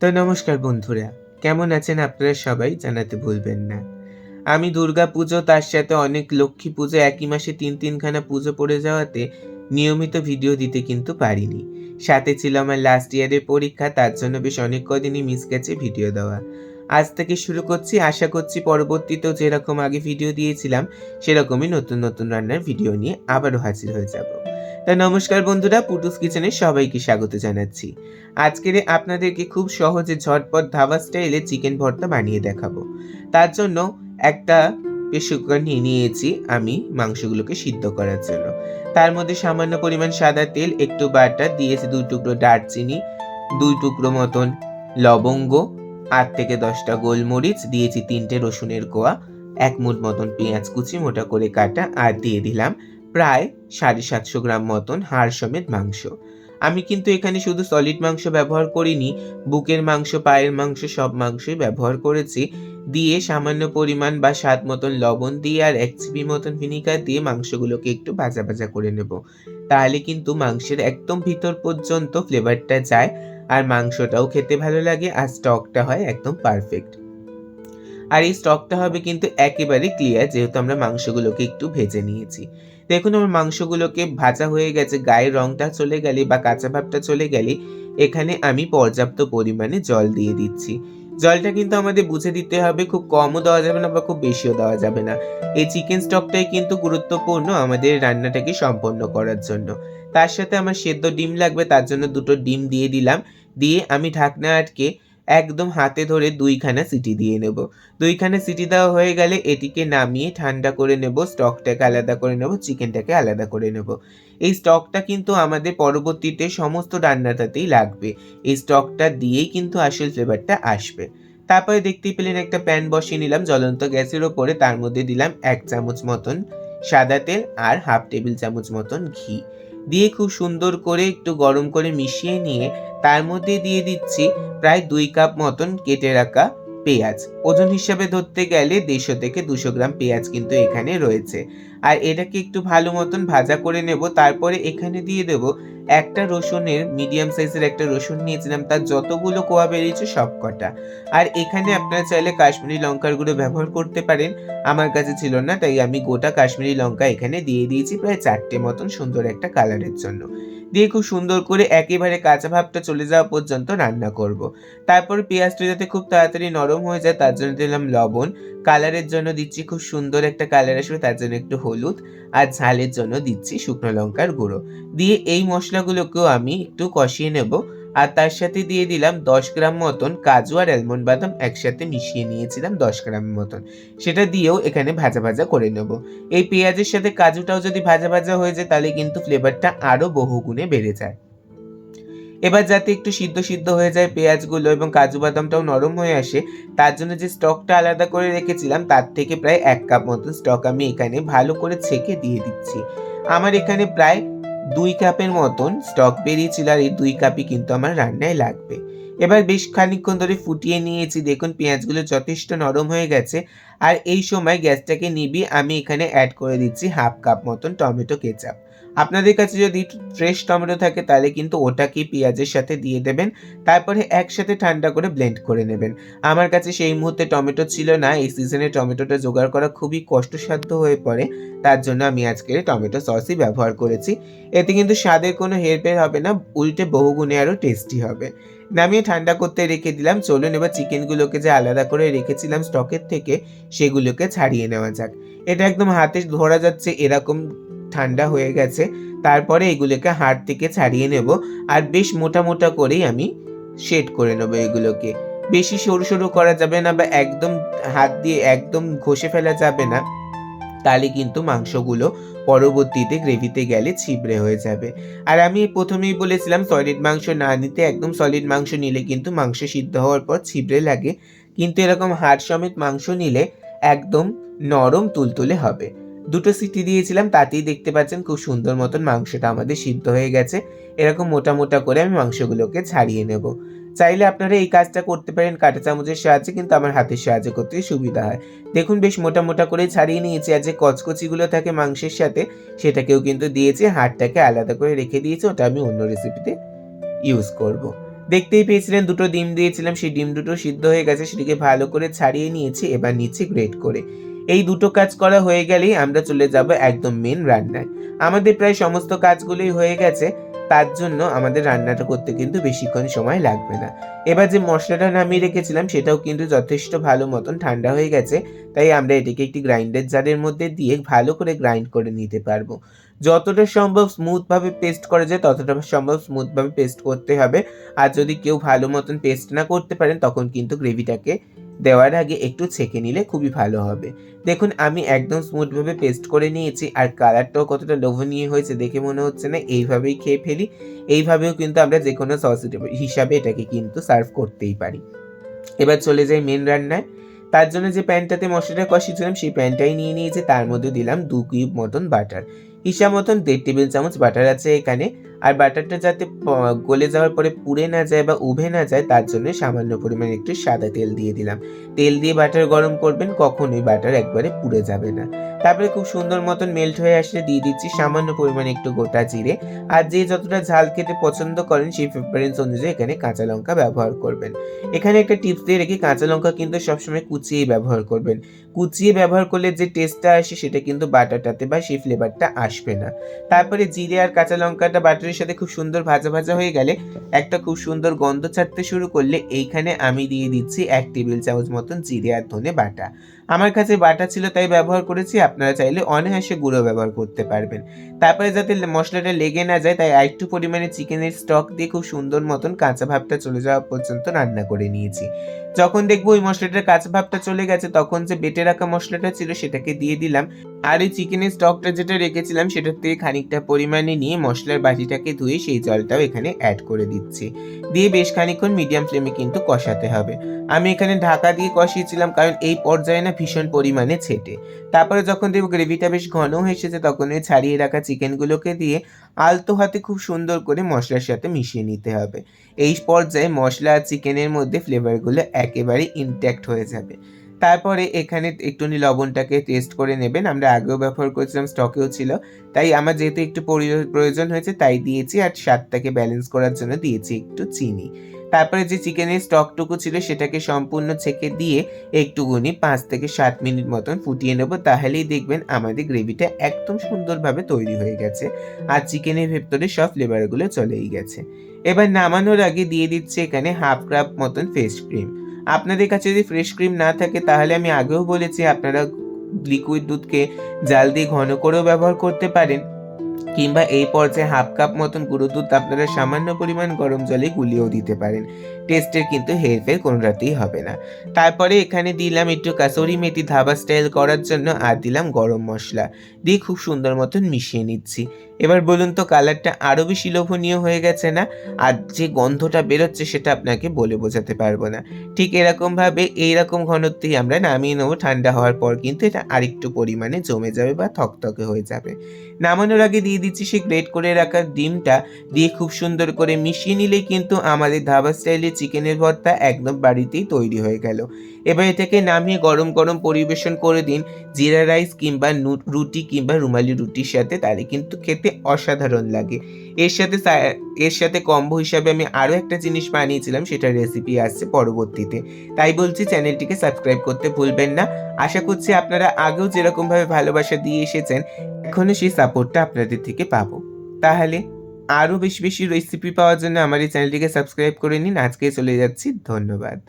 তো নমস্কার বন্ধুরা, কেমন আছেন আপনারা সবাই জানাতে ভুলবেন না। আমি দুর্গা পুজো, তার সাথে অনেক লক্ষ্মী পুজো, একই মাসে তিন তিনখানা পুজো পড়ে যাওয়াতে নিয়মিত ভিডিও দিতে কিন্তু পারিনি। সাথে ছিল আমার লাস্ট ইয়ারের পরীক্ষা, তার জন্য বেশ অনেক কদিনই মিস গেছে ভিডিও দেওয়া। আজ থেকে শুরু করছি, আশা করছি পরবর্তীতেও যেরকম আগে ভিডিও দিয়েছিলাম, সেরকমই নতুন নতুন রান্নার ভিডিও নিয়ে আবারও হাজির হয়ে যাব। তা নমস্কার বন্ধুরা, পুটুস কিচেনে সবাইকে স্বাগত জানাচ্ছি। আজকের আপনাদেরকে খুব সহজে ঝটপট ধাবা স্টাইলে চিকেন ভর্তা বানিয়ে দেখাবো। তার জন্য একটা প্রেশার কুকার নিয়ে নিয়েছি আমি মাংসগুলোকে সিদ্ধ করার জন্য। তার মধ্যে সামান্য পরিমাণ সাদা তেল, একটু বাটার দিয়েছি দুই টুকরো দারচিনি, দুই টুকরো মতন লবঙ্গ, আট থেকে দশটা গোলমরিচ, দিয়েছি তিনটে রসুনের কোয়া, এক মুঠ মতন পেঁয়াজ কুচি মোটা করে কাটা, আর দিয়ে দিলাম প্রায় সাড়ে সাতশো গ্রাম মতন হাড় সমেত মাংস। আমি কিন্তু এখানে শুধু সলিড মাংস ব্যবহার করিনি, বুকের মাংস, পায়ের মাংস, সব মাংসই ব্যবহার করেছি। দিয়ে সামান্য পরিমাণ বা স্বাদ মতন লবণ দিয়ে আর এক চিপি মতন ভিনিগার দিয়ে মাংসগুলোকে একটু ভাজা ভাজা করে নেব। তাহলে কিন্তু মাংসের একদম ভিতর পর্যন্ত ফ্লেভারটা যায় আর মাংসটাও খেতে ভালো লাগে আর স্টকটা হয় একদম পারফেক্ট আর এই স্টকটা হবে কিন্তু একেবারে ক্লিয়ার যেহেতু আমরা মাংসগুলোকে একটু ভেজে নিয়েছি। দেখুন, আমার মাংসগুলোকে ভাজা হয়ে গেছে, গায়ের রংটা চলে গেলে বা কাঁচা ভাবটা চলে গেলে এখানে আমি পর্যাপ্ত পরিমাণে জল দিয়ে দিচ্ছি। জলটা কিন্তু আমাদের বুঝে দিতে হবে, খুব কমও দেওয়া যাবে না বা খুব বেশিও দেওয়া যাবে না। এই চিকেন স্টকটাই কিন্তু গুরুত্বপূর্ণ আমাদের রান্নাটাকে সম্পন্ন করার জন্য। তার সাথে আমার সেদ্ধ ডিম লাগবে, তার জন্য দুটো ডিম দিয়ে দিলাম। দিয়ে আমি ঢাকনা আটকে একদম হাতে ধরে দুইখানা সিটি দিয়ে নেব। দুইখানা সিটি দেওয়া হয়ে গেলে এটিকে নামিয়ে ঠান্ডা করে নেব, স্টকটাকে আলাদা করে নেব, চিকেনটাকে আলাদা করে নেব। এই স্টকটা কিন্তু আমাদের পরবর্তীতে সমস্ত রান্নাটাতেই লাগবে। এই স্টকটা দিয়েই কিন্তু আসল ফ্লেভারটা আসবে। তারপরে দেখতেই পেলেন একটা প্যান বসিয়ে নিলাম, জ্বলন্ত গ্যাসের ওপরে। তার মধ্যে দিলাম এক চামচ মতন সাদা তেল আর হাফ টেবিল চামচ মতন ঘি। দিয়ে খুব সুন্দর করে একটু গরম করে মিশিয়ে নিয়ে তার মধ্যে দিয়ে দিচ্ছি প্রায় দুই কাপ মতন কেটে রাখা পেঁয়াজ। ওজন হিসাবে ধরতে গেলে দেড়শো থেকে দুশো গ্রাম পেঁয়াজ কিন্তু এখানে রয়েছে। আর এটাকে একটু ভালো মতন ভাজা করে নেব। তারপরে এখানে দিয়ে দেব একটা রসুনের মিডিয়াম সাইজের একটা রসুন নিয়েছিলাম। তার যতগুলো কোয়া বেরিয়েছে সব কটা আর এখানে আপনারা চাইলে কাশ্মীরি লঙ্কার গুঁড়ো ব্যবহার করতে পারেন। আমার কাছে ছিল না, তাই আমি গোটা কাশ্মীরি লঙ্কা এখানে দিয়ে দিয়েছি প্রায় চারটে মতন সুন্দর একটা কালারের জন্য। দিয়ে খুব সুন্দর করে একেবারে কাঁচা ভাবটা চলে যাওয়া পর্যন্ত রান্না করব। তারপর পেঁয়াজটা যাতে খুব তাড়াতাড়ি নরম হয়ে যায়, তার জন্য দিলাম লবণ। কালারের জন্য দিচ্ছি খুব সুন্দর একটা কালার আসবে, তার জন্য একটু হলুদ। আর ঝালের জন্য দিচ্ছি শুকনো লঙ্কার গুঁড়ো। দিয়ে এই মশলাগুলোকেও আমি একটু কষিয়ে নেব। আর তার সাথে দিয়ে দিলাম দশ গ্রাম মতন কাজু আর অ্যালমন্ড বাদাম একসাথে মিশিয়ে নিয়েছিলাম দশ গ্রাম মতন। সেটা দিয়েও এখানে ভাজা ভাজা করে নেব। এই পেঁয়াজের সাথে কাজুটাও যদি ভাজা ভাজা হয়ে যায়, তাহলে কিন্তু ফ্লেভারটা আরও বহুগুণে বেড়ে যায়। এবার যাতে একটু সিদ্ধ সিদ্ধ হয়ে যায় পেঁয়াজগুলো এবং কাজু বাদামটাও নরম হয়ে আসে, তার জন্য যে স্টকটা আলাদা করে রেখেছিলাম, তার থেকে প্রায় এক কাপ মতন স্টক আমি এখানে ভালো করে ছেঁকে দিয়ে দিচ্ছি। আমার এখানে প্রায় দুই কাপের মতন স্টক বেরিয়েছিল আর এই দুই কাপই কিন্তু আমার রান্নায় লাগবে। এবার বেশ খানিকক্ষণ ধরে ফুটিয়ে নিয়েছি। দেখুন, পেঁয়াজগুলো যথেষ্ট নরম হয়ে গেছে। আর এই সময় গ্যাসটাকে নিবি আমি এখানে অ্যাড করে দিচ্ছি হাফ কাপ মতন টমেটো কেচাপ। আপনাদের কাছে যদি ফ্রেশ টমেটো থাকে, তাহলে কিন্তু ওটাকে পেঁয়াজের সাথে দিয়ে দেবেন। তারপরে একসাথে ঠান্ডা করে ব্লেন্ড করে নেবেন। আমার কাছে সেই মুহূর্তে টমেটো ছিল না। এই সিজনে টমেটোটা জোগাড় করা খুবই কষ্টসাধ্য হয়ে পড়ে। তার জন্য আমি আজকে টমেটো সসই ব্যবহার করেছি। এতে কিন্তু স্বাদের কোনো হেরফের হবে না, উল্টে বহুগুণে আরও টেস্টি হবে। নামিয়ে ঠান্ডা করতে রেখে দিলাম। চলুন এবার চিকেনগুলোকে যে আলাদা করে রেখেছিলাম স্টকের থেকে, সেগুলোকে ছাড়িয়ে নেওয়া যাক। এটা একদম হাতে ধরা যাচ্ছে, এরকম ঠান্ডা হয়ে গেছে। তারপরে এগুলোকে হাত থেকে ছাড়িয়ে নেব আর বেশ মোটা মোটা করেই আমি শেড করে নেব এগুলোকে। বেশি সরু সরু করা যাবে না বা একদম হাত দিয়ে একদম ঘষে ফেলা যাবে না। তাহলে কিন্তু মাংসগুলো পরবর্তীতে গ্রেভিতে গেলে ছিবড়ে হয়ে যাবে। আর আমি প্রথমেই বলেছিলাম সলিড মাংস না নিতে একদম সলিড মাংস নিলে কিন্তু মাংস সিদ্ধ হওয়ার পর ছিবড়ে লাগে। কিন্তু এরকম হাড় সমেত মাংস নিলে একদম নরম তুলতুলে হবে। দুটো সিটি দিয়েছিলাম, তাতেই দেখতে পাচ্ছেন খুব সুন্দর মতন মাংসটা আমাদের সিদ্ধ হয়ে গেছে। এরকম মোটা মোটা করে আমি মাংসগুলোকে ছাড়িয়ে নেব। চাইলে আপনারা এই কাজটা করতে পারেন, কাঁটা চামচের সাহায্যে কিন্তু আমার হাতের সাহায্যে করতে সুবিধা হয়। দেখুন বেশ মোটা মোটা করে ছাড়িয়ে নিয়েছি, আর যে কচকচিগুলো থাকে মাংসের সাথে, সেটাকেও কিন্তু দিয়েছি, হাড়টাকে আলাদা করে রেখে দিয়েছি, ওটা আমি অন্য রেসিপিতে ইউজ করব। দেখতেই পেয়েছিলেন দুটো ডিম দিয়েছিলাম, সেই ডিম দুটো সিদ্ধ হয়ে গেছে, সেটিকে ভালো করে ছাড়িয়ে নিয়েছি, এবার নিচ্ছি গ্রেট করে। এই দুটো কাজ করা হয়ে গেলেই আমরা চলে যাব একদম মেন রান্নায়। আমাদের প্রায় সমস্ত কাজগুলোই হয়ে গেছে, তার জন্য আমাদের রান্নাটা করতে কিন্তু বেশিক্ষণ সময় লাগবে না। এবার যে মশলাটা নামিয়ে রেখেছিলাম, সেটাও কিন্তু যথেষ্ট ভালো মতন ঠান্ডা হয়ে গেছে, তাই আমরা এটিকে একটি গ্রাইন্ডার জারের মধ্যে দিয়ে ভালো করে গ্রাইন্ড করে নিতে পারব। যতটা সম্ভব স্মুথভাবে পেস্ট করা যায়, ততটা সম্ভব স্মুথভাবে পেস্ট করতে হবে। আর যদি কেউ ভালো মতন পেস্ট না করতে পারেন, তখন কিন্তু গ্রেভিটাকে দেওয়ার আগে একটু ছেঁকে নিলে খুবই ভালো হবে। দেখুন, আমি একদম স্মুথভাবে পেস্ট করে নিয়েছি আর কালারটাও কতটা লোভনীয় হয়েছে দেখে মনে হচ্ছে না, এইভাবেই খেয়ে ফেলি। এইভাবেও কিন্তু আমরা যে কোনো সস হিসাবে এটাকে কিন্তু সার্ভ করতেই পারি। এবার চলে যাই মেন রান্নায়। তার জন্য যে প্যানটাতে মশলাটা কষিয়েছিলাম, সেই প্যানটাই নিয়ে নিয়েছি। তার মধ্যে দিলাম দু কিউব মতন বাটার হিসাব মতন দেড় টেবিল চামচ বাটার আছে এখানে। আর বাটারটা যাতে গলে যাওয়ার পরে পুড়ে না যায় বা উভে না যায়, তার জন্য সামান্য পরিমাণে একটু সাদা তেল দিয়ে দিলাম। তেল দিয়ে বাটার গরম করবেন, কখনোই বাটার একবারে পুড়ে যাবে না। তারপরে খুব সুন্দর মতন মেল্ট হয়ে আসলে দিয়ে দিচ্ছি সামান্য পরিমাণে একটু গোটা জিরে। আর যে যতটা ঝাল খেতে পছন্দ করেন, সেই প্রেফারেন্স অনুযায়ী এখানে কাঁচা লঙ্কা ব্যবহার করবেন। এখানে একটা টিপস দিয়ে রেখে কাঁচা লঙ্কা কিন্তু সবসময় কুচিয়ে ব্যবহার করবেন। কুচিয়ে ব্যবহার করলে যে টেস্টটা আসে, সেটা কিন্তু বাটারটাতে বা সেই ফ্লেভারটা আসবে না। তারপরে জিরে আর কাঁচা লঙ্কাটা বাটারের সাথে খুব সুন্দর ভাজা ভাজা হয়ে গেলে একটা খুব সুন্দর গন্ধ ছাড়তে শুরু করলে এইখানে আমি দিয়ে দিচ্ছি এক টেবিল চামচ মতন জিরে আর ধনে বাটা। আমার কাছে বাটা ছিল তাই ব্যবহার করেছি, আপনারা চাইলে অনায়াসে গুঁড়ো ব্যবহার করতে পারবেন। তারপরে যাতে মশলাটা লেগে না যায়, তাই একটু পরিমাণে চিকেনের স্টক দিয়ে খুব সুন্দর মতন কাঁচা ভাবটা চলে যাওয়া পর্যন্ত রান্না করে নিয়েছি। যখন দেখব ওই মশলাটার কাঁচা ভাবটা চলে গেছে, তখন যে বেটে রাখা মশলাটা ছিল সেটাকে দিয়ে দিলাম। আর এই চিকেনের স্টকটা যেটা রেখেছিলাম, সেটার থেকে খানিকটা পরিমাণে নিয়ে মশলার বাটিটাকে ধুয়ে সেই জলটাও এখানে অ্যাড করে দিচ্ছি। দিয়ে বেশ খানিকক্ষণ মিডিয়াম ফ্লেমে কিন্তু কষাতে হবে। আমি এখানে ঢাকা দিয়ে কষিয়েছিলাম, কারণ এই পর্যায়ে না ভীষণ পরিমাণে ছেটে। তারপরে যখন দেখব গ্রেভিটা বেশ ঘন হয়ে এসেছে, তখন ওই ছাড়িয়ে রাখা চিকেনগুলোকে দিয়ে আলতো হাতে খুব সুন্দর করে মশলার সাথে মিশিয়ে নিতে হবে। এই পর্যায়ে মশলা আর চিকেনের মধ্যে ফ্লেভারগুলো একেবারে ইনট্যাক্ট হয়ে যাবে। তারপরে এখানে একটুখানি লবণটাকে টেস্ট করে নেবেন। আমরা আগেও ব্যবহার করেছিলাম স্টকেও ছিল। তাই আমার যেহেতু একটু প্রয়োজন হয়েছে, তাই দিয়েছি। আর স্বাদটাকে ব্যালেন্স করার জন্য দিয়েছি একটু চিনি। তারপরে যে চিকেনের স্টকটুকু ছিল, সেটাকে সম্পূর্ণ ছেঁকে দিয়ে একটুখানি পাঁচ থেকে সাত মিনিট মতন ফুটিয়ে নেব। তাহলেই দেখবেন আমাদের গ্রেভিটা একদম সুন্দরভাবে তৈরি হয়ে গেছে। আর চিকেনের ভেতরে সব ফ্লেভারগুলো চলেই গেছে। এবার নামানোর আগে দিয়ে দিচ্ছে এখানে হাফ কাপ মতন ফেস ক্রিম আপনাদের কাছে যদি ফ্রেশ ক্রিম না থাকে, তাহলে আমি আগেও বলেছি আপনারা লিকুইড দুধকে জাল দিয়ে ঘন করেও ব্যবহার করতে পারেন। কিংবা এই পর্যায়ে হাফ কাপ মতন গুঁড়ো দুধ আপনারা সামান্য পরিমাণ গরম জলে গুলিয়েও দিতে পারেন। টেস্টের কিন্তু হেরফের কোনোটাতেই হবে না। তারপরে এখানে দিলাম একটু কাসুরি মেথি ধাবা স্টাইল করার জন্য আর দিলাম গরম মশলা। দিয়ে খুব সুন্দর মতন মিশিয়ে নিচ্ছি। এবার বলুন তো কালারটা আরও বেশি লোভনীয় হয়ে গেছে না? আর যে গন্ধটা বেরোচ্ছে সেটা আপনাকে বলে বোঝাতে পারব না। ঠিক এরকমভাবে এইরকম ঘনত্বেই আমরা নামিয়ে নেব। ঠান্ডা হওয়ার পর কিন্তু এটা আরেকটু পরিমাণে জমে যাবে বা থকথকে হয়ে যাবে। নামানোর আগে দিয়ে সেই গ্রেট করে রাখা ডিমটা দিয়ে খুব সুন্দর করে মিশিয়ে নিলে কিন্তু আমাদের ধাবা স্টাইলের চিকেনের ভর্তা একদম বাড়িতেই তৈরি হয়ে গেল। এবার এটাকে নামিয়ে গরম গরম পরিবেশন করে দিন জিরা রাইস কিংবা রুটি কিংবা রুমালি রুটির সাথে, তাহলে কিন্তু খেতে অসাধারণ লাগে। এর সাথে এর সাথে কম্বো হিসাবে আমি আরও একটা জিনিস বানিয়েছিলাম, সেটার রেসিপি আসছে পরবর্তীতে। তাই বলছি চ্যানেলটিকে সাবস্ক্রাইব করতে ভুলবেন না। আশা করছি আপনারা আগেও যেরকমভাবে ভালোবাসা দিয়ে এসেছেন এখনও সেই সাপোর্টটা আপনাদের থেকে পাবো। তাহলে আরও বেশি বেশি রেসিপি পাওয়ার জন্য আমার এই চ্যানেলটিকে সাবস্ক্রাইব করে নিন। আজকে চলে যাচ্ছি। ধন্যবাদ।